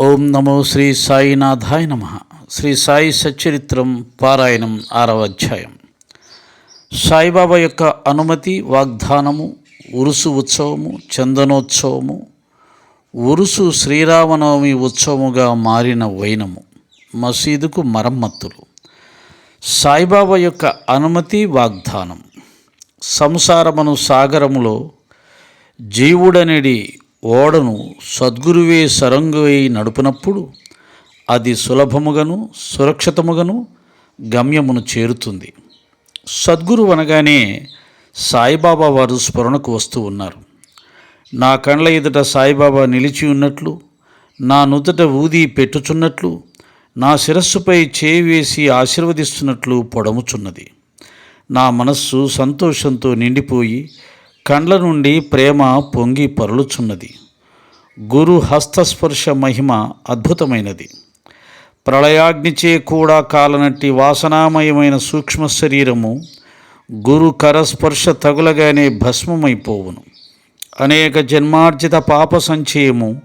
ఓం నమో శ్రీ సాయినాథాయ నమ. శ్రీ సాయి సచ్చరిత్రం పారాయణం ఆరవ అధ్యాయం. సాయిబాబా యొక్క అనుమతి వాగ్దానము ఉరుసు ఉత్సవము చందనోత్సవము ఉరుసు శ్రీరామనవమి ఉత్సవముగా మారిన వైనము మసీదుకు మరమ్మత్తులు. సాయిబాబా యొక్క అనుమతి వాగ్దానం. సంసారమను సాగరములో జీవుడనిడి ఓడను సద్గురువే సరంగువై నడుపునప్పుడు అది సులభముగను సురక్షితముగను గమ్యమును చేరుతుంది. సద్గురు అనగానే సాయిబాబా వారు స్మరణకు వస్తూ ఉన్నారు. నా కండ్ల ఎదుట సాయిబాబా నిలిచి ఉన్నట్లు నా నుదుట ఊది పెట్టుచున్నట్లు నా శిరస్సుపై చేయి వేసి ఆశీర్వదిస్తున్నట్లు పొడముచున్నది. నా మనస్సు సంతోషంతో నిండిపోయి కండ్ల నుండి ప్రేమ పొంగి పరులుచున్నది. గురు హస్తస్పర్శ మహిమ అద్భుతమైనది. ప్రళయాగ్నిచే కూడా కాలనట్టి వాసనామయమైన సూక్ష్మ శరీరము గురు కరస్పర్శ తగులగానే భస్మమైపోవును. అనేక జన్మార్జిత పాప సంచయము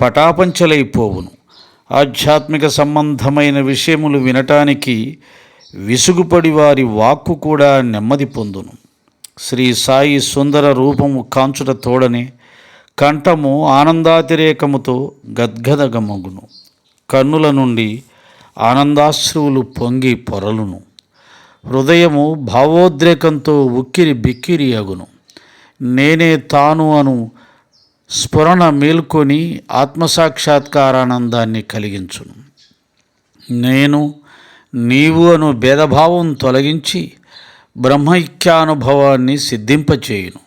పటాపంచలైపోవును. ఆధ్యాత్మిక సంబంధమైన విషయములు వినటానికి విసుగుపడి వారి వాక్కు కూడా నెమ్మది పొందును. శ్రీ సాయి సుందర రూపము కాంచుట తోడని కంఠము ఆనందాతిరేకముతో గద్గదగమగును. కన్నుల నుండి ఆనందాశ్రువులు పొంగి పొరలును. హృదయము భావోద్రేకంతో ఉక్కిరి బిక్కిరి అగును. నేనే తాను అను స్ఫురణ మేల్కొని ఆత్మసాక్షాత్కారానందాన్ని కలిగించును. నేను నీవు అను భేదభావం తొలగించి బ్రహ్మైక్యానుభవాన్ని సిద్ధింపచేయును.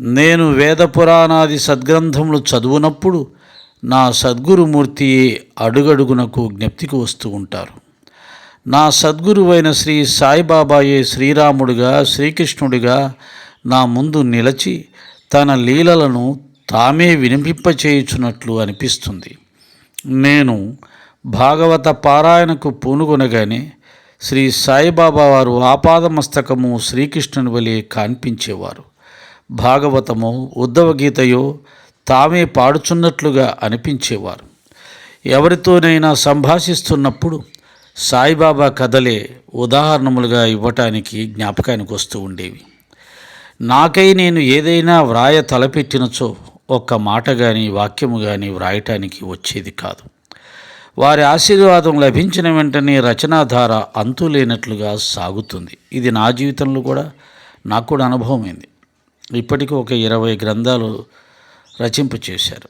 నేను వేద పురాణాది సద్గ్రంథములు చదువునప్పుడు నా సద్గురుమూర్తి అడుగడుగునకు జ్ఞప్తికి వస్తూ ఉంటారు. నా సద్గురువైన శ్రీ సాయిబాబాయే శ్రీరాముడిగా శ్రీకృష్ణుడిగా నా ముందు నిలచి తన లీలలను తామే వినిపింపచేయుచున్నట్లు అనిపిస్తుంది. నేను భాగవత పారాయణకు పూనుకొనగానే శ్రీ సాయిబాబా వారు ఆపాదమస్తకము శ్రీకృష్ణుని వలె కాన్పించేవారు. భాగవతము ఉద్ధవగీతయో తామే పాడుచున్నట్లుగా అనిపించేవారు. ఎవరితోనైనా సంభాషిస్తున్నప్పుడు సాయిబాబా కథలే ఉదాహరణములుగా ఇవ్వటానికి జ్ఞాపకానికి వస్తూ ఉండేవి. నాకై నేను ఏదైనా వ్రాయ తలపెట్టినచో ఒక్క మాట కానీ వాక్యము కానీ వ్రాయటానికి వచ్చేది కాదు. వారి ఆశీర్వాదం లభించిన వెంటనే రచనాధార అంతు లేనట్లుగా సాగుతుంది. ఇది నా జీవితంలో కూడా నాకు కూడా అనుభవమైంది. ఇప్పటికీ ఒక ఇరవై గ్రంథాలు రచింపు చేశారు.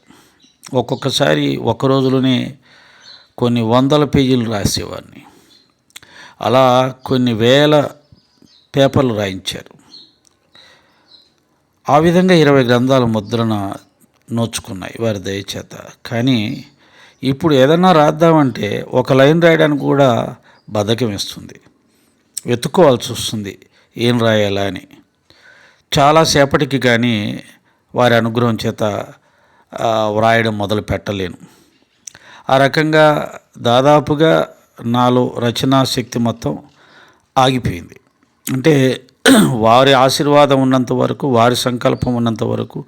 ఒక్కొక్కసారి ఒక రోజులోనే కొన్ని వందల పేజీలు రాసేవాడిని. అలా కొన్ని వేల పేపర్లు రాయించారు. ఆ విధంగా ఇరవై గ్రంథాల ముద్రణ నోచుకున్నాయి వారి దయచేత. కానీ ఇప్పుడు ఏదన్నా రాద్దామంటే ఒక లైన్ రాయడానికి కూడా బద్ధకం ఇస్తుంది వెతుక్కోవాల్సి వస్తుంది ఏం రాయాలా అని. చాలాసేపటికి కానీ వారి అనుగ్రహం చేత వ్రాయడం మొదలు పెట్టలేను. ఆ రకంగా దాదాపుగా నాలో రచనా శక్తి మొత్తం ఆగిపోయింది. అంటే వారి ఆశీర్వాదం ఉన్నంత వరకు వారి సంకల్పం ఉన్నంత వరకు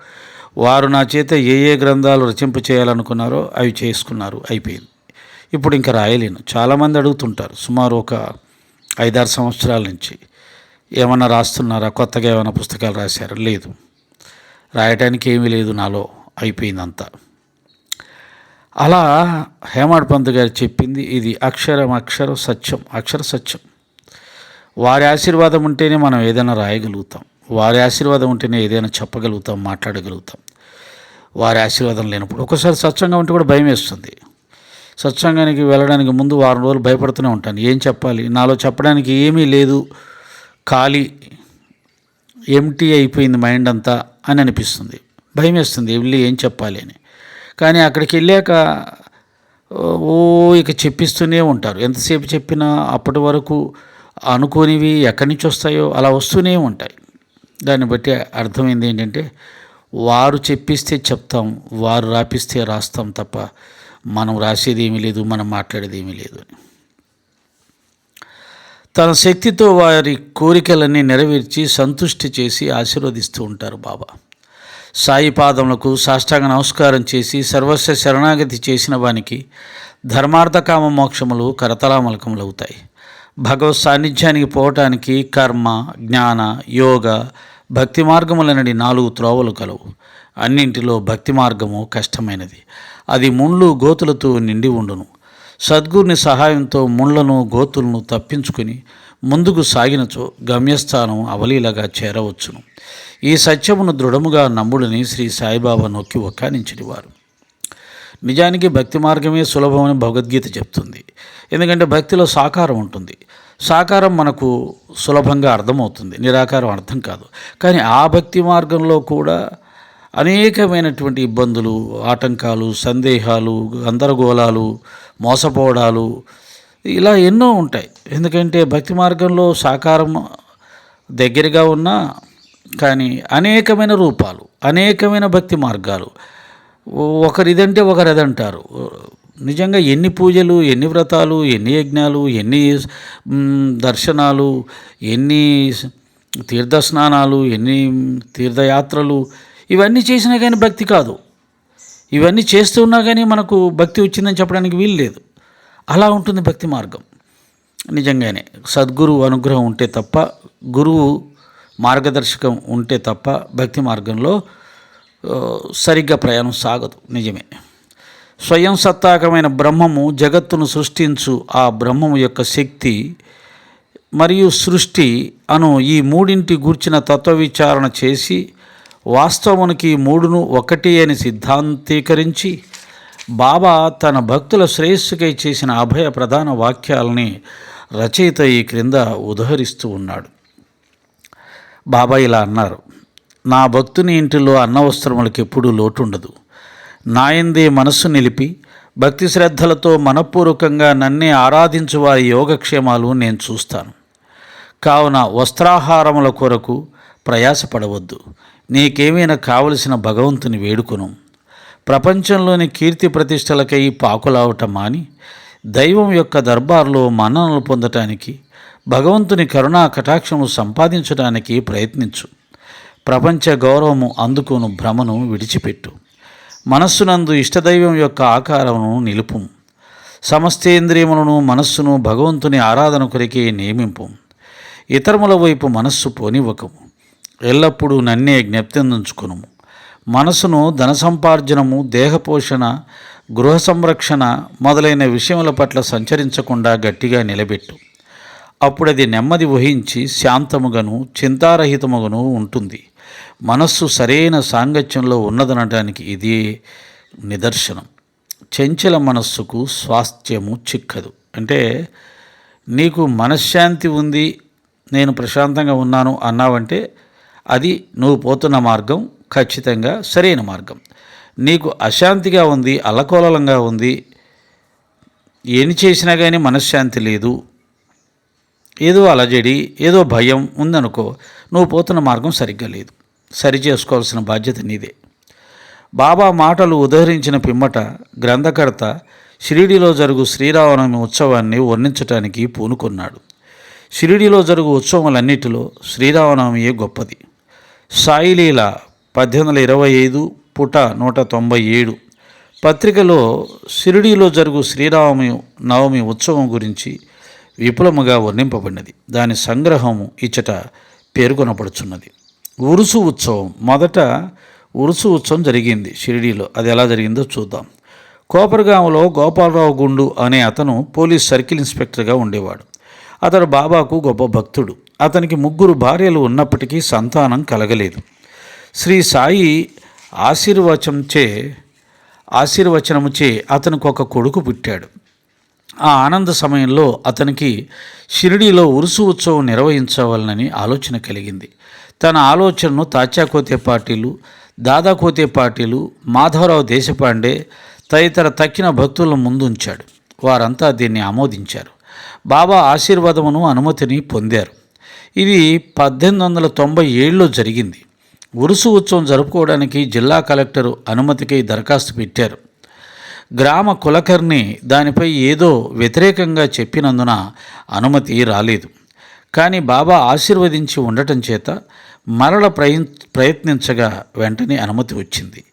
వారు నా చేత ఏ ఏ గ్రంథాలు రచింప చేయాలనుకున్నారో అవి చేసుకున్నారు అయిపోయింది. ఇప్పుడు ఇంకా రాయలేను. చాలామంది అడుగుతుంటారు సుమారు ఒక ఐదారు సంవత్సరాల నుంచి ఏమన్నా రాస్తున్నారా? కొత్తగా ఏమైనా పుస్తకాలు రాశారా? లేదు. రాయటానికి ఏమీ లేదు నాలో అయిపోయిందంతా. అలా హేమాడ్ పంత్ గారు చెప్పింది ఇది అక్షరం అక్షర సత్యం అక్షర సత్యం. వారి ఆశీర్వాదం ఉంటేనే మనం ఏదైనా రాయగలుగుతాం. వారి ఆశీర్వాదం ఉంటేనే ఏదైనా చెప్పగలుగుతాం మాట్లాడగలుగుతాం. వారి ఆశీర్వాదం లేనప్పుడు ఒకసారి స్వచ్ఛంగా ఉంటే కూడా భయం వేస్తుంది. సత్సంగానికి వెళ్ళడానికి ముందు వారం రోజులు భయపడుతూనే ఉంటాను. ఏం చెప్పాలి? నాలో చెప్పడానికి ఏమీ లేదు. ఖాళీ ఎంటీ అయిపోయింది మైండ్ అంతా అని అనిపిస్తుంది. భయం వేస్తుంది. వెళ్ళి ఏం చెప్పాలి అని. కానీ అక్కడికి వెళ్ళాక ఓ ఇక చెప్పిస్తూనే ఉంటారు. ఎంతసేపు చెప్పినా అప్పటి వరకు అనుకోనివి ఎక్కడి నుంచి వస్తాయో అలా వస్తూనే ఉంటాయి. దాన్ని బట్టి అర్థమైంది ఏంటంటే వారు చెప్పిస్తే చెప్తాం వారు రాపిస్తే రాస్తాం తప్ప మనం రాసేది ఏమీ లేదు మనం మాట్లాడేది ఏమీ లేదు అని. తన శక్తితో వారి కోరికలన్నీ నెరవేర్చి సంతుష్టి చేసి ఆశీర్వదిస్తూ ఉంటారు బాబా. సాయి పాదములకు సాష్టాంగ నమస్కారం చేసి సర్వస్వ శరణాగతి చేసిన వానికి ధర్మార్థకామ మోక్షములు కరతలామలకములవుతాయి భగవత్ సాన్నిధ్యానికి పోవటానికి కర్మ జ్ఞాన యోగ భక్తి మార్గములనడి నాలుగు త్రోవలు కలవు. అన్నింటిలో భక్తి మార్గము కష్టమైనది. అది ముండ్లు గోతులతో నిండి ఉండును. సద్గురుని సహాయంతో ముళ్ళను గోతులను తప్పించుకుని ముందుకు సాగినచో గమ్యస్థానం అవలీలగా చేరవచ్చును. ఈ సత్యమును దృఢముగా నమ్ముడని శ్రీ సాయిబాబా నొక్కి ఒక్కానించడివారు నిజానికి భక్తి మార్గమే సులభమని భగవద్గీత చెప్తుంది. ఎందుకంటే భక్తిలో సాకారం ఉంటుంది. సాకారం మనకు సులభంగా అర్థమవుతుంది నిరాకారం అర్థం కాదు. కానీ ఆ భక్తి మార్గంలో కూడా అనేకమైనటువంటి ఇబ్బందులు ఆటంకాలు సందేహాలు గందరగోళాలు మోసపోవడాలు ఇలా ఎన్నో ఉంటాయి. ఎందుకంటే భక్తి మార్గంలో సాకారం దగ్గరగా ఉన్నా కానీ అనేకమైన రూపాలు అనేకమైన భక్తి మార్గాలు ఒకరు ఒకరిదంటారు. నిజంగా ఎన్ని పూజలు ఎన్ని వ్రతాలు ఎన్ని యజ్ఞాలు ఎన్ని దర్శనాలు ఎన్ని తీర్థస్నానాలు ఎన్ని తీర్థయాత్రలు ఇవన్నీ చేసినా కానీ భక్తి కాదు. ఇవన్నీ చేస్తూ ఉన్నా కానీ మనకు భక్తి వచ్చిందని చెప్పడానికి వీలు లేదు. అలా ఉంటుంది భక్తి మార్గం. నిజంగానే సద్గురు అనుగ్రహం ఉంటే తప్ప గురువు మార్గదర్శకం ఉంటే తప్ప భక్తి మార్గంలో సరిగ్గా ప్రయాణం సాగదు. నిజమే. స్వయం సత్తాకమైన బ్రహ్మము జగత్తును సృష్టించు ఆ బ్రహ్మము యొక్క శక్తి మరియు సృష్టి అను ఈ మూడింటి గూర్చిన తత్వ విచారణ చేసి వాస్తవానికి మూడును ఒకటి అని సిద్ధాంతీకరించి బాబా తన భక్తుల శ్రేయస్సుకై చేసిన అభయ ప్రధాన వాక్యాలని రచయిత ఈ క్రింద ఉదహరిస్తూ ఉన్నాడు. బాబా ఇలా అన్నారు నా భక్తుని ఇంటిలో అన్నవస్త్రములకు ఎప్పుడూ లోటుండదు. నాయందే మనస్సు నిలిపి భక్తి శ్రద్ధలతో మనపూర్వకంగా నన్నే ఆరాధించు వారి యోగక్షేమాలు నేను చూస్తాను. కావున వస్త్రాహారముల కొరకు ప్రయాసపడవద్దు. నీకేమైనా కావలసిన భగవంతుని వేడుకొను. ప్రపంచంలోని కీర్తి ప్రతిష్టలకై పాకులావటం మాని దైవం యొక్క దర్బార్లో మన్ననలు పొందటానికి భగవంతుని కరుణా కటాక్షము సంపాదించడానికి ప్రయత్నించు. ప్రపంచ గౌరవము అందుకును భ్రమను విడిచిపెట్టు. మనస్సునందు ఇష్టదైవం యొక్క ఆకారమును నిలుపు. సమస్తేంద్రియములను మనస్సును భగవంతుని ఆరాధన కొరికే నియమింపు. ఇతరముల వైపు మనస్సు పోనివ్వకము ఎల్లప్పుడూ నన్నే జ్ఞప్తించుకును మనసును ధన సంపార్జనము దేహపోషణ గృహ సంరక్షణ మొదలైన విషయముల పట్ల సంచరించకుండా గట్టిగా నిలబెట్టు. అప్పుడది నెమ్మది వహించి శాంతముగను చింతారహితముగను ఉంటుంది. మనస్సు సరైన సాంగత్యంలో ఉన్నదనటానికి ఇది నిదర్శనం. చెంచల మనస్సుకు స్వాస్థ్యము చిక్కదు. అంటే నీకు మనశ్శాంతి ఉంది నేను ప్రశాంతంగా ఉన్నాను అన్నావంటే అది నువ్వు పోతున్న మార్గం ఖచ్చితంగా సరైన మార్గం. నీకు అశాంతిగా ఉంది అలకోలంగా ఉంది ఏమి చేసినా కానీ మనశ్శాంతి లేదు ఏదో అలజడి ఏదో భయం ఉందనుకో నువ్వు పోతున్న మార్గం సరిగ్గా లేదు. సరిచేసుకోవాల్సిన బాధ్యత నీదే. బాబా మాటలు ఉదహరించిన పిమ్మట గ్రంథకర్త షిరిడిలో జరుగు శ్రీరామనవమి ఉత్సవాన్ని వర్ణించటానికి పూనుకున్నాడు. షిరిడిలో జరుగు ఉత్సవాలన్నిటిలో శ్రీరామనవమియే గొప్పది? సాయిలీల పద్దెనిమిది వందల ఇరవై ఐదు పుట నూట తొంభై ఏడు పత్రికలో షిరిడీలో జరుగు శ్రీరామ నవమి ఉత్సవం గురించి విపులముగా వర్ణింపబడినది. దాని సంగ్రహము ఇచ్చట పేర్కొనబడుచున్నది. ఉరుసు ఉత్సవం. మొదట ఉరుసు ఉత్సవం జరిగింది షిరిడీలో. అది ఎలా జరిగిందో చూద్దాం. కోపరగాంలో గోపాలరావు గుండు అనే అతను పోలీస్ సర్కిల్ ఇన్స్పెక్టర్గా ఉండేవాడు. అతడు బాబాకు గొప్ప భక్తుడు. అతనికి ముగ్గురు భార్యలు ఉన్నప్పటికీ సంతానం కలగలేదు. శ్రీ సాయి ఆశీర్వచంచే ఆశీర్వచనముచే అతనికి ఒక కొడుకు పుట్టాడు. ఆ ఆనంద సమయంలో అతనికి షిరిడీలో ఉరుసు ఉత్సవం నిర్వహించవలనని ఆలోచన కలిగింది. తన ఆలోచనను తాచాకోతే పార్టీలు దాదాకోతే పార్టీలు మాధవరావు దేశపాండే తదితర తక్కిన భక్తుల ముందుంచాడు. వారంతా దీన్ని ఆమోదించారు. బాబా ఆశీర్వాదమును అనుమతిని పొందారు. ఇది పద్దెనిమిది వందల తొంభై ఏడులో జరిగింది. ఉరుసు ఉత్సవం జరుపుకోవడానికి జిల్లా కలెక్టరు అనుమతికి దరఖాస్తు పెట్టారు. గ్రామ కులకర్ణి దానిపై ఏదో వ్యతిరేకంగా చెప్పినందున అనుమతి రాలేదు. కానీ బాబా ఆశీర్వదించి ఉండటం చేత మరల ప్రయత్ ప్రయత్నించగా వెంటనే అనుమతి వచ్చింది.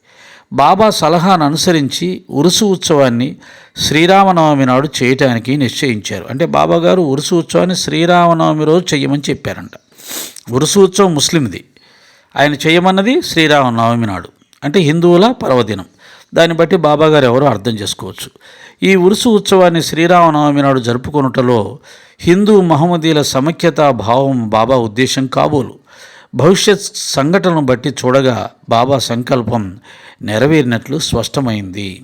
బాబా సలహాను అనుసరించి ఉరుసు ఉత్సవాన్ని శ్రీరామనవమి నాడు చేయటానికి నిశ్చయించారు. అంటే బాబా గారు ఉరుసు ఉత్సవాన్ని శ్రీరామనవమి రోజు చెయ్యమని చెప్పారంట. ఉరుసు ఉత్సవం ముస్లింది. ఆయన చేయమన్నది శ్రీరామనవమి నాడు. అంటే హిందువుల పర్వదినం. దాన్ని బట్టి బాబాగారు ఎవరో అర్థం చేసుకోవచ్చు. ఈ ఉరుసు ఉత్సవాన్ని శ్రీరామనవమి నాడు జరుపుకొనుటలో హిందూ మహమ్మదీల సమైక్యతా భావం బాబా ఉద్దేశం కాబోలు. భవిష్యత్ సంఘటనను బట్టి చూడగా బాబా సంకల్పం నెరవేరినట్లు స్పష్టమైంది.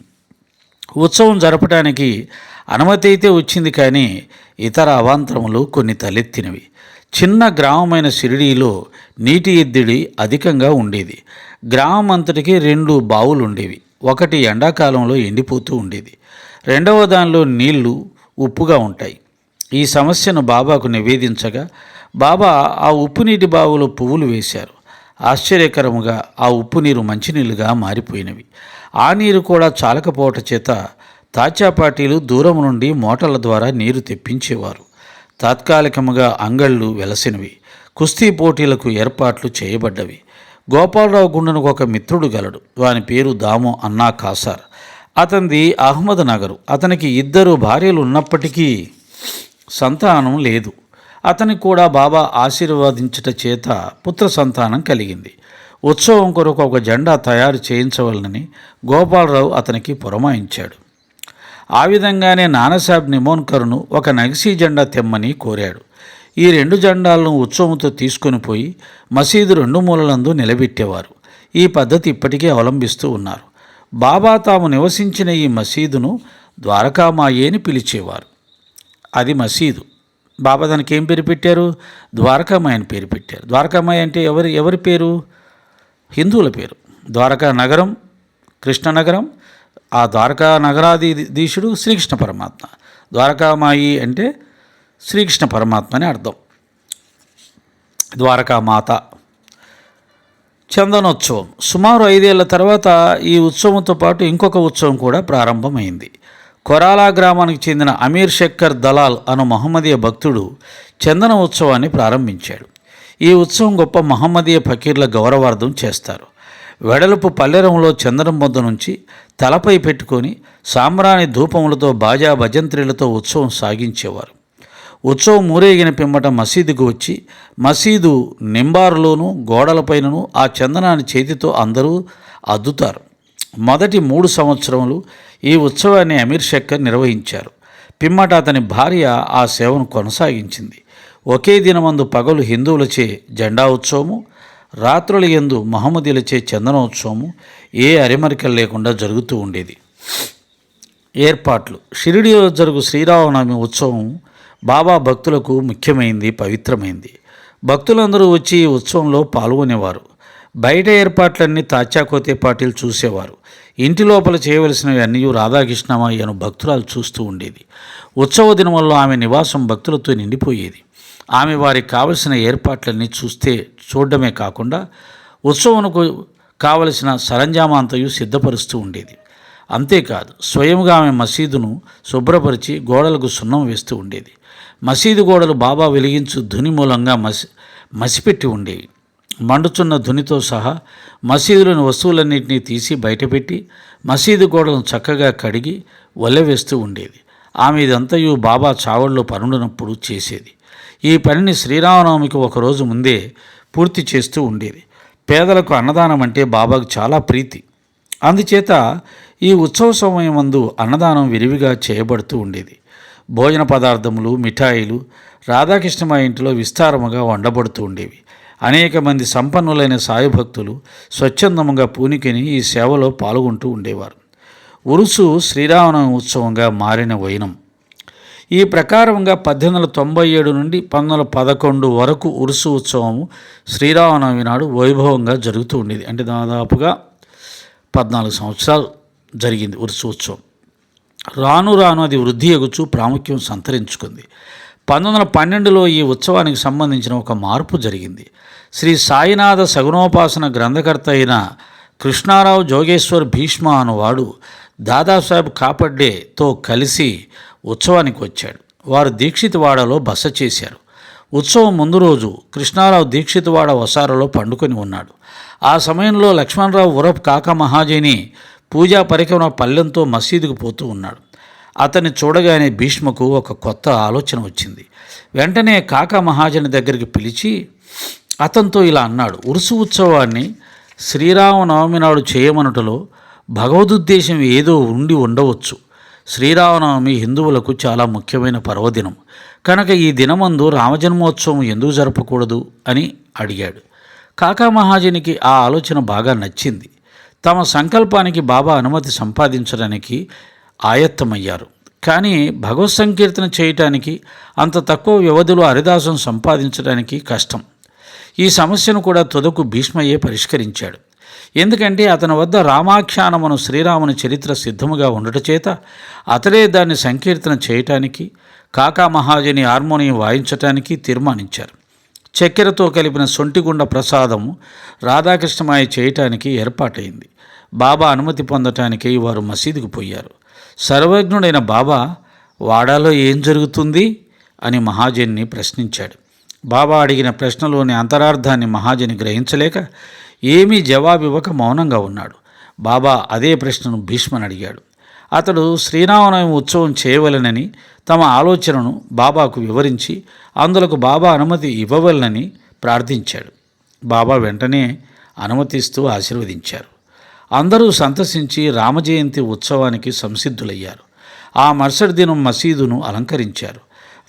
ఉత్సవం జరపడానికి అనుమతి అయితే వచ్చింది కానీ ఇతర అవాంతరములు కొన్ని తలెత్తినవి. చిన్న గ్రామమైన షిరిడీలో నీటి ఎద్దిడి అధికంగా ఉండేది. గ్రామం అంతటికి రెండు బావులు ఉండేవి ఒకటి ఎండాకాలంలో ఎండిపోతూ ఉండేది. రెండవ దానిలో నీళ్ళు ఉప్పుగా ఉంటాయి. ఈ సమస్యను బాబాకు నివేదించగా బాబా ఆ ఉప్పు నీటి బావులో పువ్వులు వేశారు. ఆశ్చర్యకరముగా ఆ ఉప్పు నీరు మంచినీళ్ళుగా మారిపోయినవి. ఆ నీరు కూడా చాలకపోవట చేత తాచాపాటీలు దూరం నుండి మోటార్ల ద్వారా నీరు తెప్పించేవారు. తాత్కాలికముగా అంగళ్ళు వెలసినవి. కుస్తీ పోటీలకు ఏర్పాట్లు చేయబడ్డవి. గోపాలరావు గుండెనకు ఒక మిత్రుడు గలడు. వాని పేరు దాము అన్నా కాసార్. అతనిది అహ్మద్ నగరు. అతనికి ఇద్దరు భార్యలు ఉన్నప్పటికీ సంతానం లేదు. అతనికి కూడా బాబా ఆశీర్వదించుట చేత పుత్ర సంతానం కలిగింది. ఉత్సవం కొరకు ఒక జెండా తయారు చేయించవలనని గోపాలరావు అతనికి పురమాయించాడు. ఆ విధంగానే నానాసాహెబ్ నిమోన్కర్ను ఒక నగిసీ జెండా తెమ్మని కోరాడు. ఈ రెండు జెండాలను ఉత్సవంతో తీసుకొని పోయి మసీదు రెండు మూలలందు నిలబెట్టేవారు. ఈ పద్ధతి ఇప్పటికీ అవలంబిస్తూ ఉన్నారు. బాబా తాము నివసించిన ఈ మసీదును ద్వారకామాయే అని పిలిచేవారు. అది మసీదు. బాబా దానికి ఏం పేరు పెట్టారు? ద్వారకామాయి అని పేరు పెట్టారు. ద్వారకామాయి అంటే ఎవరి ఎవరి పేరు? హిందువుల పేరు. ద్వారకా నగరం కృష్ణనగరం ఆ ద్వారకా నగరాధీశుడు శ్రీకృష్ణ పరమాత్మ. ద్వారకామాయి అంటే శ్రీకృష్ణ పరమాత్మ అని అర్థం. ద్వారకామాత. చందనోత్సవం. సుమారు ఐదేళ్ళ తర్వాత ఈ ఉత్సవంతో పాటు ఇంకొక ఉత్సవం కూడా ప్రారంభమైంది. కొరాలా గ్రామానికి చెందిన అమీర్ శక్కర్ దలాల్ అను మహమ్మదీయ భక్తుడు చందన ఉత్సవాన్ని ప్రారంభించాడు. ఈ ఉత్సవం గొప్ప మహమ్మదీయ ఫకీర్ల గౌరవార్థం చేస్తారు. వెడలుపు పల్లెరంలో చందనం బొద్ద నుంచి తలపై పెట్టుకొని సాంబ్రాణి ధూపములతో బాజా భజంత్రిలతో ఉత్సవం సాగించేవారు. ఉత్సవం ఊరేగిన పిమ్మట మసీదుకు వచ్చి మసీదు నింబారులోనూ గోడలపైనను ఆ చందనాన్ని చేతితో అందరూ అద్దుతారు. మొదటి మూడు సంవత్సరములు ఈ ఉత్సవాన్ని అమీర్ శక్కర్ నిర్వహించారు. పిమ్మట అతని భార్య ఆ సేవను కొనసాగించింది. ఒకే దినమందు పగలు హిందువులచే జెండా ఉత్సవము రాత్రుల యందు మహమ్మదీలచే చందనోత్సవము ఏ అరిమరికలు లేకుండా జరుగుతూ ఉండేది. ఏర్పాట్లు. షిరిడిలో జరుగు శ్రీరామనవమి ఉత్సవం బాబా భక్తులకు ముఖ్యమైంది పవిత్రమైంది. భక్తులందరూ వచ్చి ఈ ఉత్సవంలో పాల్గొనేవారు. బయట ఏర్పాట్లన్నీ తాచాకోతే పాటిల్ చూసేవారు. ఇంటి లోపల చేయవలసినవి అన్నీ రాధాకృష్ణమయ్యను భక్తురాలు చూస్తూ ఉండేది. ఉత్సవ దినముల్లో ఆమె నివాసం భక్తులతో నిండిపోయేది. ఆమె వారికి కావలసిన ఏర్పాట్లన్నీ చూస్తే చూడడమే కాకుండా ఉత్సవంకు కావలసిన సరంజామాంతయు సిద్ధపరుస్తూ ఉండేది. అంతేకాదు స్వయంగా ఆమె మసీదును శుభ్రపరిచి గోడలకు సున్నం వేస్తూ ఉండేది. మసీదు గోడలు బాబా వెలిగించు ధుని మూలంగా మసి మసిపెట్టి ఉండేవి. మండుచున్న ధునితో సహా మసీదులోని వస్తువులన్నింటినీ తీసి బయటపెట్టి మసీదు గోడలను చక్కగా కడిగి వేస్తూ ఉండేది. ఆమె ఇదంతయు బాబా చావల్లో పనుండినప్పుడు చేసేది. ఈ పనిని శ్రీరామనవమికి ఒకరోజు ముందే పూర్తి చేస్తూ ఉండేది. పేదలకు అన్నదానం అంటే బాబాకు చాలా ప్రీతి. అందుచేత ఈ ఉత్సవ సమయం మందు అన్నదానం విరివిగా చేయబడుతూ ఉండేది. భోజన పదార్థములు మిఠాయిలు రాధాకృష్ణ మా ఇంటిలో విస్తారముగా వండబడుతూ ఉండేవి. అనేక మంది సంపన్నులైన సాయి భక్తులు స్వచ్ఛందముగా పూనికని ఈ సేవలో పాల్గొంటూ ఉండేవారు. ఉరుసు శ్రీరామనవమి ఉత్సవంగా మారిన వైనం. ఈ ప్రకారంగా పద్దెనిమిది వందల తొంభై ఏడు నుండి పంతొమ్మిది వందల పదకొండు వరకు ఉరుసు ఉత్సవము శ్రీరామనవమి నాడు వైభవంగా జరుగుతూ ఉండేది. అంటే దాదాపుగా పద్నాలుగు సంవత్సరాలు జరిగింది ఉరుసు ఉత్సవం. రాను రాను అది వృద్ధి ఎగుచు ప్రాముఖ్యం సంతరించుకుంది. పంతొమ్మిది వందల పన్నెండులో ఈ ఉత్సవానికి సంబంధించిన ఒక మార్పు జరిగింది. శ్రీ సాయినాథ సగుణోపాసన గ్రంథకర్త అయిన కృష్ణారావు జోగేశ్వర్ భీష్మ అనువాడు దాదాసాహెబ్ కాపడ్డేతో కలిసి ఉత్సవానికి వచ్చాడు. వారు దీక్షితవాడలో బస చేశారు. ఉత్సవం ముందు రోజు కృష్ణారావు దీక్షితవాడ వసారలో పండుకొని ఉన్నాడు. ఆ సమయంలో లక్ష్మణరావు ఉరప్ కాక మహాజీని పూజా పరికరం పల్లెంతో మసీదుకు పోతూ ఉన్నాడు. అతన్ని చూడగానే భీష్మకు ఒక కొత్త ఆలోచన వచ్చింది. వెంటనే కాకా మహాజని దగ్గరికి పిలిచి అతనితో ఇలా అన్నాడు ఉరుసు ఉత్సవాన్ని శ్రీరామనవమి నాడు చేయమనుటలో భగవదుద్దేశం ఏదో ఉండి ఉండవచ్చు. శ్రీరామనవమి హిందువులకు చాలా ముఖ్యమైన పర్వదినం. కనుక ఈ దినమందు రామజన్మోత్సవం ఎందుకు జరపకూడదు? అని అడిగాడు. కాకా మహాజనికి ఆ ఆలోచన బాగా నచ్చింది. తమ సంకల్పానికి బాబా అనుమతి సంపాదించడానికి ఆయత్తమయ్యారు. కానీ భగవత్ సంకీర్తన చేయటానికి అంత తక్కువ వ్యవధిలో హరిదాసం సంపాదించడానికి కష్టం. ఈ సమస్యను కూడా తుదకు భీష్మయ్యే పరిష్కరించాడు. ఎందుకంటే అతని వద్ద రామాఖ్యానమును శ్రీరాముని చరిత్ర సిద్ధముగా ఉండట చేత అతడే దాన్ని సంకీర్తన చేయటానికి కాకా మహాజని హార్మోనియం వాయించటానికి తీర్మానించారు. చక్కెరతో కలిపిన సొంటిగుండ ప్రసాదము రాధాకృష్ణమాయ చేయటానికి ఏర్పాటైంది. బాబా అనుమతి పొందటానికి వారు మసీదుకు పోయారు. సర్వజ్ఞుడైన బాబా వాడాలో ఏం జరుగుతుంది అని మహాజన్ని ప్రశ్నించాడు. బాబా అడిగిన ప్రశ్నలోని అంతరార్థాన్ని మహాజని గ్రహించలేక ఏమీ జవాబివ్వక మౌనంగా ఉన్నాడు. బాబా అదే ప్రశ్నను భీష్మని అడిగాడు. అతడు శ్రీరామనవమి ఉత్సవం చేయవలెనని తమ ఆలోచనను బాబాకు వివరించి అందులకు బాబా అనుమతి ఇవ్వవలనని ప్రార్థించాడు. బాబా వెంటనే అనుమతిస్తూ ఆశీర్వదించారు. అందరూ సంతసించి రామజయంతి ఉత్సవానికి సంసిద్ధులయ్యారు. ఆ మరుసటి దినం మసీదును అలంకరించారు.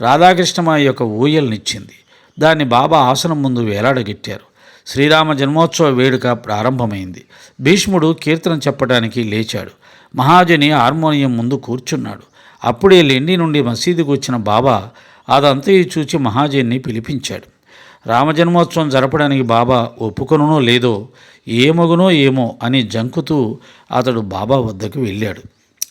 రాధాకృష్ణమాయ యొక్క ఊయల్నిచ్చింది. దాన్ని బాబా ఆసనం ముందు వేలాడగెట్టారు. శ్రీరామ జన్మోత్సవ వేడుక ప్రారంభమైంది. భీష్ముడు కీర్తన చెప్పడానికి లేచాడు. మహాజని హార్మోనియం ముందు కూర్చున్నాడు. అప్పుడే లెండి నుండి మసీదుకు వచ్చిన బాబా అదంతయు చూచి మహాజన్ని పిలిపించాడు. రామజన్మోత్సవం జరపడానికి బాబా ఒప్పుకొనునో లేదో ఏమగునో ఏమో అని జంకుతూ అతడు బాబా వద్దకు వెళ్ళాడు.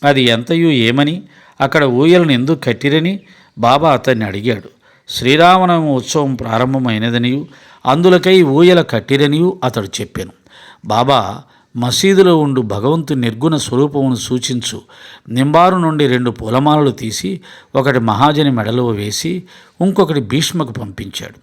అది ఎంతయు ఏమని అక్కడ ఊయలను ఎందుకు కట్టిరని బాబా అతన్ని అడిగాడు. శ్రీరామనవమి ఉత్సవం ప్రారంభమైనదనియు అందులకై ఊయల కట్టిరనియు అతడు చెప్పాను. బాబా మసీదులో ఉండు భగవంతు నిర్గుణ స్వరూపమును సూచించు. నింబారు నుండి రెండు పూలమాలలు తీసి ఒకటి మహాజని మెడలో వేసి ఇంకొకటి భీష్మకు పంపించాడు.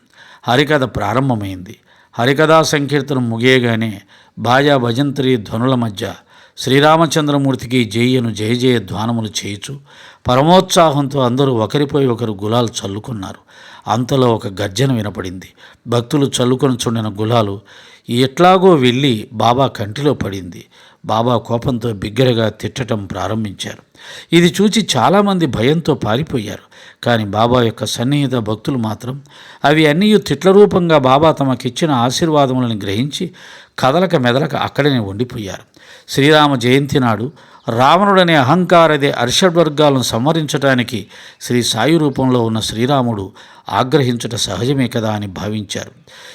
హరికథ ప్రారంభమైంది. హరికథా సంకీర్తనం ముగియగానే భాజా భజంత్రి ధ్వనుల మధ్య శ్రీరామచంద్రమూర్తికి జయ్యను జయ జయ ధ్వానములు చేయుచు పరమోత్సాహంతో అందరూ ఒకరిపై ఒకరు గులాలు చల్లుకున్నారు. అంతలో ఒక గర్జన వినపడింది. భక్తులు చల్లుకొని చుండిన గులాలు ఎట్లాగో వెళ్ళి బాబా కంటిలో పడింది. బాబా కోపంతో బిగ్గరగా తిట్టడం ప్రారంభించారు. ఇది చూచి చాలామంది భయంతో పారిపోయారు. కానీ బాబా యొక్క సన్నిహిత భక్తులు మాత్రం అవి అన్నీ తిట్ల రూపంగా బాబా తమకిచ్చిన ఆశీర్వాదములను గ్రహించి కదలక మెదలక అక్కడనే ఉండిపోయారు. శ్రీరామ జయంతి నాడు రావణుడనే అహంకారదే అర్షడ్వర్గాలను సంవరించడానికి శ్రీ సాయి రూపంలో ఉన్న శ్రీరాముడు ఆగ్రహించుట సహజమే కదా అని భావించారు.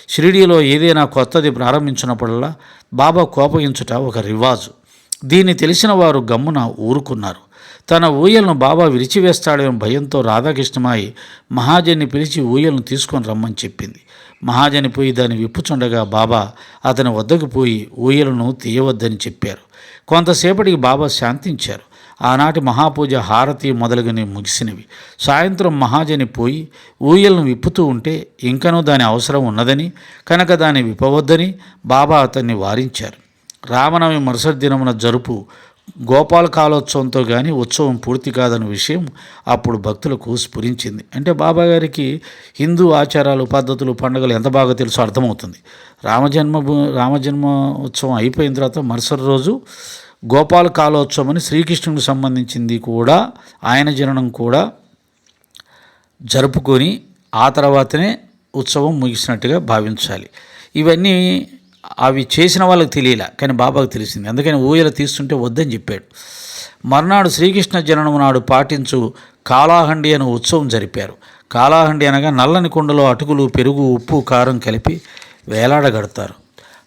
షిరిడీలో ఏదైనా కొత్తది ప్రారంభించినప్పుడల్లా బాబా కోపగించుట ఒక రివాజు. దీన్ని తెలిసిన వారు గమ్మున ఊరుకున్నారు. తన ఊయలను బాబా విరిచివేస్తాడేమో భయంతో రాధాకృష్ణమాయి మహాజన్ని పిలిచి ఊయలను తీసుకొని రమ్మని చెప్పింది. మహాజని పోయి దాన్ని విప్పుచుండగా బాబా అతని వద్దకు పోయి ఊయలను తీయవద్దని చెప్పారు. కొంతసేపటికి బాబా శాంతించారు. ఆనాటి మహాపూజ హారతి మొదలుగుని ముగిసినవి. సాయంత్రం మహాజని పోయి ఊయలను విప్పుతూ ఉంటే ఇంకనూ దాని అవసరం ఉన్నదని కనుక దాన్ని విప్పవద్దని బాబా అతన్ని వారించారు. రామనవమి మరుసటి దినమున జరుపు గోపాల కాలోత్సవంతో కానీ ఉత్సవం పూర్తి కాదన్న విషయం అప్పుడు భక్తులకు స్ఫురించింది. అంటే బాబా గారికి హిందూ ఆచారాలు పద్ధతులు పండుగలు ఎంత బాగా తెలుసో అర్థమవుతుంది. రామజన్మ రామజన్మ ఉత్సవం అయిపోయిన తర్వాత మరుసటి రోజు గోపాల కాలోత్సవం అని శ్రీకృష్ణుడికి సంబంధించింది కూడా ఆయన జననం కూడా జరుపుకొని ఆ తర్వాతనే ఉత్సవం ముగిసినట్టుగా భావించాలి. ఇవన్నీ అవి చేసిన వాళ్ళకి తెలియలే కానీ బాబాకు తెలిసింది. అందుకని ఊయల తీస్తుంటే వద్దని చెప్పాడు. మర్నాడు శ్రీకృష్ణ జననం నాడు పాటించు కాలాహండి అనే ఉత్సవం జరిపారు. కాలాహండి అనగా నల్లని కుండలో అటుకులు పెరుగు ఉప్పు కారం కలిపి వేలాడగడతారు.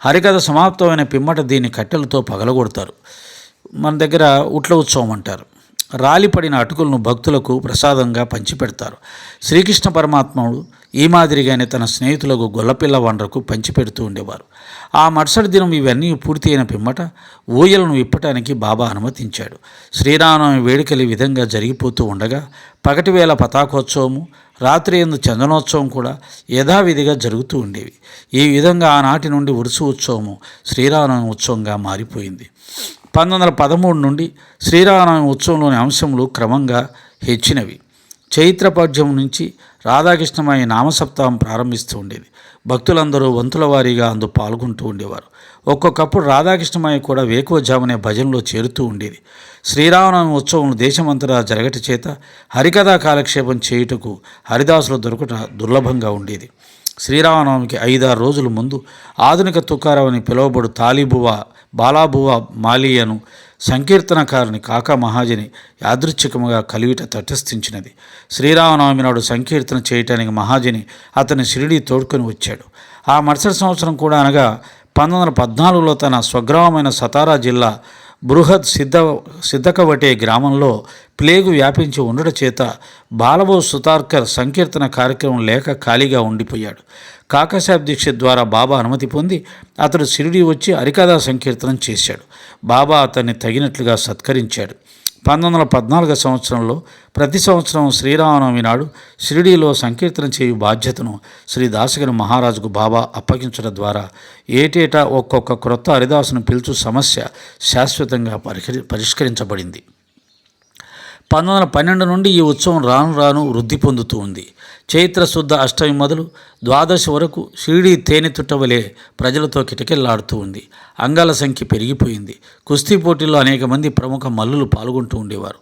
హరికథ సమాప్తమైన పిమ్మట దీన్ని కట్టెలతో పగలగొడతారు. మన దగ్గర ఉట్ల ఉత్సవం అంటారు. రాలిపడిన అటుకులను భక్తులకు ప్రసాదంగా పంచిపెడతారు. శ్రీకృష్ణ పరమాత్ముడు ఈ మాదిరిగానే తన స్నేహితులకు గొల్లపిల్ల వండ్రకు పంచిపెడుతూ ఉండేవారు. ఆ మరుసటి దినం ఇవన్నీ పూర్తి అయిన పిమ్మట ఊయలను విప్పటానికి బాబా అనుమతించాడు. శ్రీరామనవమి వేడుకలు ఈ విధంగా జరిగిపోతూ ఉండగా పగటివేళ పతాకోత్సవము రాత్రి ఎందు చందనోత్సవం కూడా యథావిధిగా జరుగుతూ ఉండేవి. ఈ విధంగా ఆనాటి నుండి ఉరుసు ఉత్సవము శ్రీరామనవమి ఉత్సవంగా మారిపోయింది. పంతొమ్మిది వందల పదమూడు నుండి శ్రీరామనవమి ఉత్సవంలోని అంశములు క్రమంగా హెచ్చినవి. చైత్రపాఠ్యం నుంచి రాధాకృష్ణమయ్య నామసప్తాహం ప్రారంభిస్తూ ఉండేది. భక్తులందరూ వంతుల వారీగా అందు పాల్గొంటూ ఉండేవారు. ఒక్కొక్కప్పుడు రాధాకృష్ణమయ్య కూడా వేకువజామునే భజనలో చేరుతూ ఉండేది. శ్రీరామనవమి ఉత్సవం దేశమంతటా జరగట చేత హరికథా కాలక్షేపం చేయుటకు హరిదాసులు దొరకట దుర్లభంగా ఉండేది. శ్రీరామనవమికి ఐదారు రోజుల ముందు ఆధునిక తుకారావు అని పిలువబడు తాలిబువ బాలాబువ మాలియను సంకీర్తనకారుని కాకా మహాజని యాదృచ్ఛికముగా కలివిట తటస్థించినది. శ్రీరామనవమి నాడు సంకీర్తన చేయటానికి మహాజని అతని షిరిడి తోడుకొని వచ్చాడు. ఆ మరుసటి సంవత్సరం కూడా అనగా పంతొమ్మిది వందల పద్నాలుగులో తన స్వగ్రామమైన సతారా జిల్లా బృహద్ సిద్ధ సిద్ధకవటే గ్రామంలో ప్లేగు వ్యాపించి ఉండట చేత బాలబో సుతార్కర్ సంకీర్తన కార్యక్రమం లేక ఖాళీగా ఉండిపోయాడు. కాకశాబ్ దీక్ష ద్వారా బాబా అనుమతి పొంది అతడు షిరిడి వచ్చి హరికథా సంకీర్తనం చేశాడు. బాబా అతన్ని తగినట్లుగా సత్కరించాడు. పంతొమ్మిది వందల పద్నాలుగు సంవత్సరంలో ప్రతి సంవత్సరం శ్రీరామనవమి నాడు షిరిడీలో సంకీర్తన చేయు బాధ్యతను శ్రీ దాసగిరి మహారాజుకు బాబా అప్పగించడం ద్వారా ఏటేటా ఒక్కొక్క క్రొత్త హరిదాసును పిలుచు సమస్య శాశ్వతంగా పరిహరి పరిష్కరించబడింది. పంతొమ్మిది వందల పన్నెండు నుండి ఈ ఉత్సవం రాను రాను వృద్ధి పొందుతూ ఉంది. చైత్ర శుద్ధ అష్టమి మొదలు ద్వాదశి వరకు షిరిడి తేనె తుట్టవలే ప్రజలతో కిటకిల్లాడుతూ ఉంది. అంగాల సంఖ్య పెరిగిపోయింది. కుస్తీ పోటీల్లో అనేక మంది ప్రముఖ మల్లులు పాల్గొంటూ ఉండేవారు.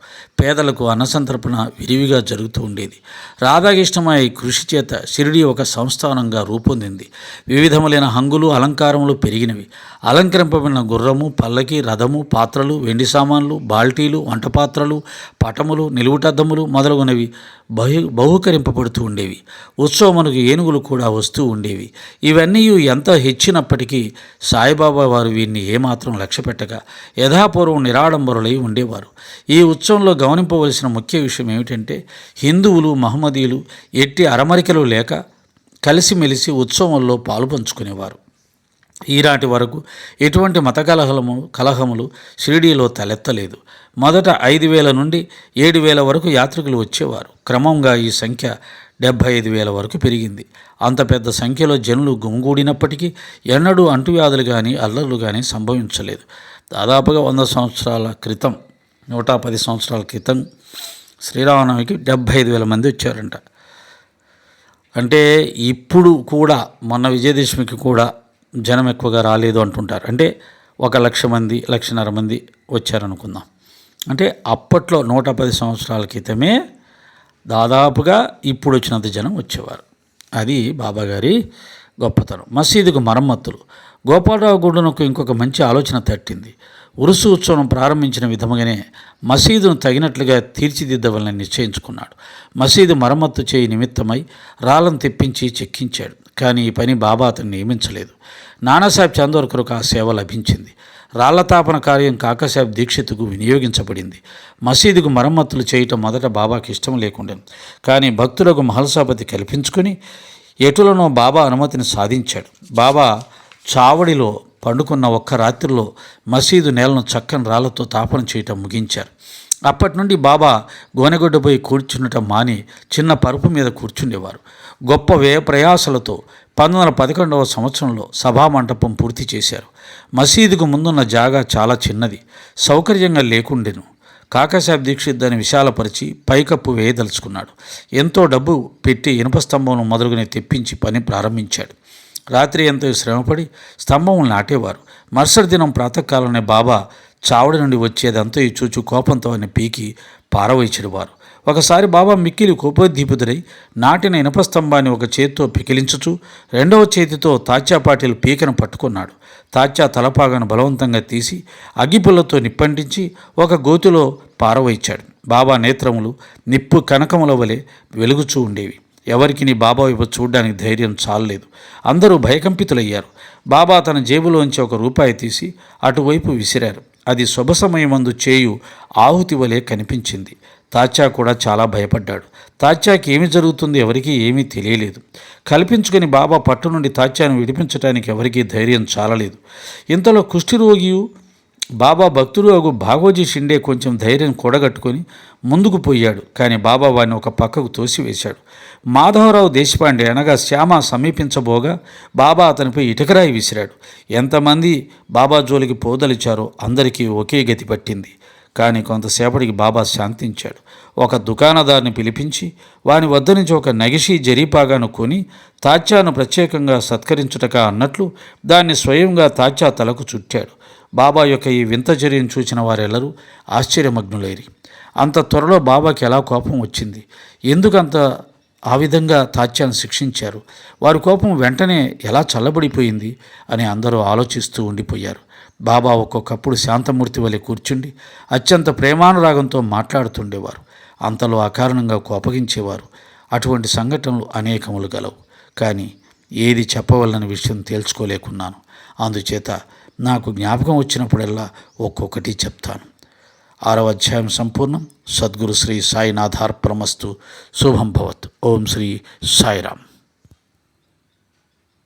పేదలకు అన్నసంతర్పణ విరివిగా జరుగుతూ ఉండేది. రాధాకృష్ణమయ్య కృషి చేత షిరిడి ఒక సంస్థానంగా రూపొందింది. వివిధములైన హంగులు అలంకారములు పెరిగినవి. అలంకరింపబడిన గుర్రము పల్లకి రథము పాత్రలు వెండి సామాన్లు బాల్టీలు వంట పాత్రలు పటములు నిలువుటద్దములు మొదలగునవి బహు బహుకరింపబడుతూ ఉండేవి. ఉత్సవమునకు ఏనుగులు కూడా వస్తూ ఉండేవి. ఇవన్నీ ఎంత హెచ్చినప్పటికీ సాయిబాబా వారు వీరిని ఏమాత్రం లక్ష్యపెట్టక యథాపూర్వం నిరాడంబరులై ఉండేవారు. ఈ ఉత్సవంలో గమనింపవలసిన ముఖ్య విషయం ఏమిటంటే హిందువులు మహమ్మదీయులు ఎట్టి అరమరికలు లేక కలిసిమెలిసి ఉత్సవంలో పాలు పంచుకునేవారు. ఈనాటి వరకు ఎటువంటి మత కలహము కలహములు షిరిడీలో తలెత్తలేదు. మొదట ఐదు వేల నుండి ఏడు వేల వరకు యాత్రికులు వచ్చేవారు. క్రమంగా ఈ సంఖ్య డెబ్భై ఐదు వేల వరకు పెరిగింది. అంత పెద్ద సంఖ్యలో జనులు గుమిగూడినప్పటికీ ఎన్నడూ అంటువ్యాధులు కానీ అల్లర్లు కానీ సంభవించలేదు. దాదాపుగా వంద సంవత్సరాల క్రితం నూట పది సంవత్సరాల క్రితం శ్రీరామనవమికి డెబ్భై ఐదు వేల మంది వచ్చారంట. అంటే ఇప్పుడు కూడా మొన్న విజయదశమికి కూడా జనం ఎక్కువగా రాలేదు అంటుంటారు. అంటే ఒక లక్ష మంది లక్షన్నర మంది వచ్చారనుకుందాం. అంటే అప్పట్లో నూట పది సంవత్సరాల క్రితమే దాదాపుగా ఇప్పుడు వచ్చినంత జనం వచ్చేవారు. అది బాబాగారి గొప్పతనం. మసీదుకు మరమ్మతులు. గోపాలరావు గుడునకు ఇంకొక మంచి ఆలోచన తట్టింది. ఉరుసు ఉత్సవం ప్రారంభించిన విధముగానే మసీదును తగినట్లుగా తీర్చిదిద్దవాలని నిశ్చయించుకున్నాడు. మసీదు మరమ్మత్తు చేయి నిమిత్తమై రాళ్ళను తెప్పించి చెక్కించాడు. కానీ ఈ పని బాబా అతను నియమించలేదు. నానాసాహెబ్ చందోర్కర్కు ఆ సేవ లభించింది. రాళ్ళతాపన కార్యం కాకశాబ్ దీక్షితుకు వినియోగించబడింది. మసీదుకు మరమ్మతులు చేయటం మొదట బాబాకి ఇష్టం లేకుండా. కానీ భక్తులకు మహల్సాపతి కల్పించుకొని ఎటులనో బాబా అనుమతిని సాధించాడు. బాబా చావడిలో పండుకున్న ఒక్క రాత్రిలో మసీదు నేలను చక్కని రాళ్ళతో తాపన చేయటం ముగించారు. అప్పటి నుండి బాబా గోనెగొడ్డపోయి కూర్చుండటం మాని చిన్న పరుపు మీద కూర్చుండేవారు. గొప్ప వ్యయ ప్రయాసలతో పంతొమ్మిది వందల పదకొండవ సంవత్సరంలో సభామంటపం పూర్తి చేశారు. మసీదుకు ముందున్న జాగా చాలా చిన్నది సౌకర్యంగా లేకుండెను. కాకసాబ్ దీక్షిత్ దాన్ని విశాలపరిచి పైకప్పు వేయదలుచుకున్నాడు. ఎంతో డబ్బు పెట్టి ఇనుప స్తంభం మొదలుగునే తెప్పించి పని ప్రారంభించాడు. రాత్రి ఎంతో శ్రమపడి స్తంభం నాటేవారు. మరుసటి దినం ప్రాతకాలనే బాబా చావడి నుండి వచ్చేదంతా ఈ చూచు కోపంతో అని పీకి పారవేచెడువారు ఒకసారి బాబా మిక్కిలి కోపోద్దీపితుడై నాటిన ఇనప స్తంభాన్ని ఒక చేతితో పికిలించుచు రెండవ చేతితో తాచా పాటిల్ పీకను పట్టుకున్నాడు. తాచా తలపాగను బలవంతంగా తీసి అగ్గిపుల్లతో నిప్పంటించి ఒక గోతిలో పారవైచాడు బాబా నేత్రములు నిప్పు కనకముల వలె వెలుగుచూ ఉండేవి. ఎవరికి నీ బాబా వైపు చూడడానికి ధైర్యం చాలలేదు. అందరూ భయకంపితులయ్యారు. బాబా తన జేబులోంచి ఒక రూపాయి తీసి అటువైపు విసిరారు. అది శుభ సమయమందు చేయు ఆహుతి వలె కనిపించింది. తాచా కూడా చాలా భయపడ్డాడు. తాచాకి ఏమి జరుగుతుందో ఎవరికీ ఏమీ తెలియలేదు. కల్పించుకొని బాబా పట్టు నుండి తాచాను విడిపించడానికి ఎవరికీ ధైర్యం చాలలేదు. ఇంతలో కుష్ఠిరోగియు బాబా భక్తుడు అగు భాగోజీ షిండే కొంచెం ధైర్యం కూడగట్టుకొని ముందుకు పోయాడు. కానీ బాబా వాడిని ఒక పక్కకు తోసివేశాడు. మాధవరావు దేశపాండే అనగా శ్యామ సమీపించబోగా బాబా అతనిపై ఇటుకరాయి విసిరాడు. ఎంతమంది బాబా జోలికి పోదలిచారో అందరికీ ఒకే గతి పట్టింది. కానీ కొంతసేపటికి బాబా శాంతించాడు. ఒక దుకాణదారుని పిలిపించి వాని వద్ద నుంచి ఒక నగిషీ జరీపాగాను కొని తాత్యాను ప్రత్యేకంగా సత్కరించుటక అన్నట్లు దాన్ని స్వయంగా తాత్యా తలకు చుట్టాడు. బాబా యొక్క ఈ వింత చర్యను చూసిన వారెల్లరూ ఆశ్చర్యమగ్నులైరి. అంత త్వరలో బాబాకి ఎలా కోపం వచ్చింది? ఎందుకంత ఆ విధంగా తాత్యాన్ని శిక్షించారు? వారి కోపం వెంటనే ఎలా చల్లబడిపోయింది? అని అందరూ ఆలోచిస్తూ ఉండిపోయారు. బాబా ఒక్కొక్కప్పుడు శాంతమూర్తి వలె కూర్చుండి అత్యంత ప్రేమానురాగంతో మాట్లాడుతుండేవారు. అంతలో అకారణంగా కోపగించేవారు. అటువంటి సంఘటనలు అనేకములు గలవు. కానీ ఏది చెప్పవలన విషయం తేల్చుకోలేకున్నాను. అందుచేత నాకు జ్ఞాపకం వచ్చినప్పుడల్లా ఒక్కొక్కటి చెప్తాను. ఆరవ అధ్యాయం సంపూర్ణం. సద్గురు శ్రీ సాయినాథార్పణమస్తు. శుభం భవత్. ఓం శ్రీ సాయిరామ్.